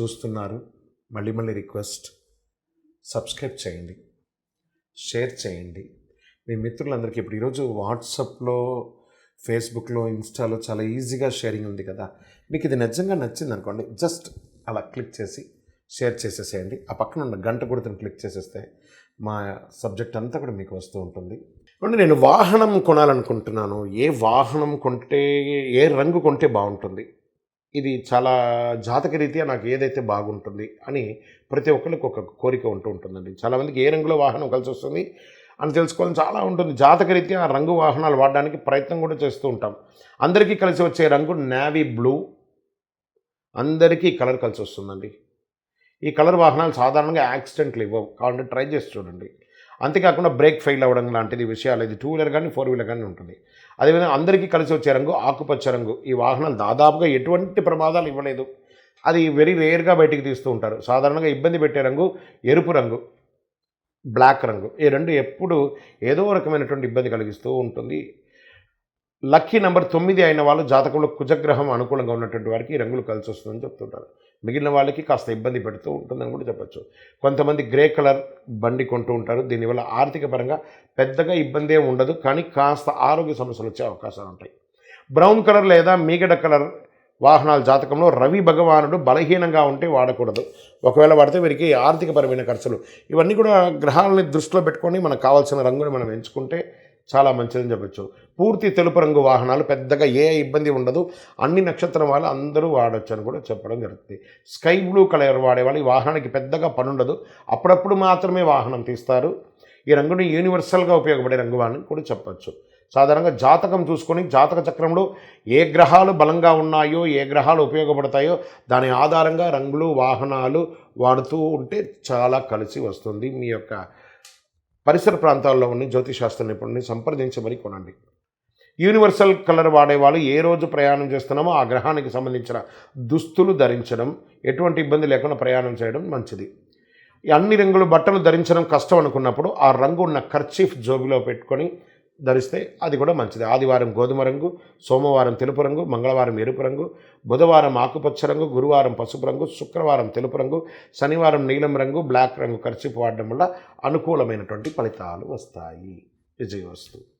చూస్తున్నారు. మళ్ళీ మళ్ళీ రిక్వెస్ట్ సబ్స్క్రైబ్ చేయండి. షేర్ చేయండి. మీ మిత్రులందరికీ ఇప్పుడు ఈరోజు వాట్సాప్లో ఫేస్బుక్లో ఇన్స్టాలో చాలా ఈజీగా షేరింగ్ ఉంది కదా. మీకు ఇది నిజంగా నచ్చింది అనుకోండి జస్ట్ అలా క్లిక్ చేసి షేర్ చేసేసేయండి. ఆ పక్కన ఉన్న గంట గుర్తుని క్లిక్ చేసేస్తే మా సబ్జెక్ట్ అంతా కూడా మీకు వస్తూ ఉంటుంది. అంటే నేను వాహనం కొనాలనుకుంటున్నాను. ఏ వాహనం కొంటే ఏ రంగు కొంటే బాగుంటుంది. ఇది చాలా జాతక రీత్యా నాకు ఏదైతే బాగుంటుంది అని ప్రతి ఒక్కరికి ఒక కోరిక ఉంటూ ఉంటుందండి. చాలామందికి ఏ రంగులో వాహనం కలిసి వస్తుంది అని తెలుసుకోవాలని చాలా ఉంటుంది. జాతక రీత్యా రంగు వాహనాలు వాడడానికి ప్రయత్నం కూడా చేస్తూ ఉంటాం. అందరికీ కలిసి వచ్చే రంగు నేవీ బ్లూ. అందరికీ ఈ కలర్ కలిసి వస్తుందండి. ఈ కలర్ వాహనాలు సాధారణంగా యాక్సిడెంట్లు ఇవ్వవు. కాబట్టి ట్రై చేసి చూడండి. అంతేకాకుండా బ్రేక్ ఫెయిల్ అవ్వడం లాంటిది విషయాలు ఇది టూ వీలర్ కానీ ఫోర్ వీలర్ కానీ ఉంటుంది. అదేవిధంగా అందరికీ కలిసి వచ్చే రంగు ఆకుపచ్చ రంగు. ఈ వాహనాలు దాదాపుగా ఎటువంటి ప్రమాదాలు ఇవ్వలేదు. అది వెరీ రేర్గా బయటికి తీస్తూ ఉంటారు. సాధారణంగా ఇబ్బంది పెట్టే రంగు ఎరుపు రంగు బ్లాక్ రంగు. ఈ రెండు ఎప్పుడు ఏదో రకమైనటువంటి ఇబ్బంది కలిగిస్తూ ఉంటుంది. లక్కీ నెంబర్ తొమ్మిది అయిన వాళ్ళు జాతకంలో కుజగ్రహం అనుకూలంగా ఉన్నటువంటి వారికి ఈ రంగులు కలిసి వస్తుందని చెప్తుంటారు. మిగిలిన వాళ్ళకి కాస్త ఇబ్బంది పెడుతూ ఉంటుందని కూడా చెప్పచ్చు. కొంతమంది గ్రే కలర్ బండి కొంటూ ఉంటారు. దీనివల్ల ఆర్థిక పరంగా పెద్దగా ఇబ్బంది ఉండదు. కానీ కాస్త ఆరోగ్య సమస్యలు వచ్చే అవకాశాలు ఉంటాయి. బ్రౌన్ కలర్ లేదా మీగడ కలర్ వాహనాల జాతకంలో రవి భగవానుడు బలహీనంగా ఉంటే వాడకూడదు. ఒకవేళ వాడితే వీరికి ఆర్థికపరమైన ఖర్చులు. ఇవన్నీ కూడా గ్రహాలని దృష్టిలో పెట్టుకొని మనకు కావాల్సిన రంగుని మనం ఎంచుకుంటే చాలా మంచిదని చెప్పచ్చు. పూర్తి తెలుపు రంగు వాహనాలు పెద్దగా ఏ ఇబ్బంది ఉండదు. అన్ని నక్షత్రం వాళ్ళు అందరూ వాడచ్చు అని కూడా చెప్పడం జరుగుతుంది. స్కై బ్లూ కలర్ వాడేవాళ్ళు ఈ వాహనానికి పెద్దగా పని ఉండదు అప్పుడప్పుడు మాత్రమే వాహనం తీస్తారు. ఈ రంగుని యూనివర్సల్గా ఉపయోగపడే రంగు అని కూడా చెప్పచ్చు. సాధారణంగా జాతకం చూసుకొని జాతక చక్రంలో ఏ గ్రహాలు బలంగా ఉన్నాయో ఏ గ్రహాలు ఉపయోగపడతాయో దాని ఆధారంగా రంగులు వాహనాలు వాడుతూ ఉంటే చాలా కలిసి వస్తుంది. మీ యొక్క పరిసర ప్రాంతాల్లో ఉన్న జ్యోతిశాస్త్ర నిపుణుని సంప్రదించి మరీ కొనండి. యూనివర్సల్ కలర్ వాడేవాళ్ళు ఏ రోజు ప్రయాణం చేస్తున్నామో ఆ గ్రహానికి సంబంధించిన దుస్తులు ధరించడం ఎటువంటి ఇబ్బంది లేకుండా ప్రయాణం చేయడం మంచిది. అన్ని రంగులు బట్టలు ధరించడం కష్టం అనుకున్నప్పుడు ఆ రంగు ఉన్న కర్చీఫ్ జోబిలో పెట్టుకొని ధరిస్తే అది కూడా మంచిది. ఆదివారం గోధుమ రంగు సోమవారం తెలుపు రంగు మంగళవారం ఎరుపు రంగు బుధవారం ఆకుపచ్చ రంగు గురువారం పసుపు రంగు శుక్రవారం తెలుపు రంగు శనివారం నీలం రంగు బ్లాక్ రంగు కర్చీఫ్ వాడడం వల్ల అనుకూలమైనటువంటి ఫలితాలు వస్తాయి. విజయవస్తు.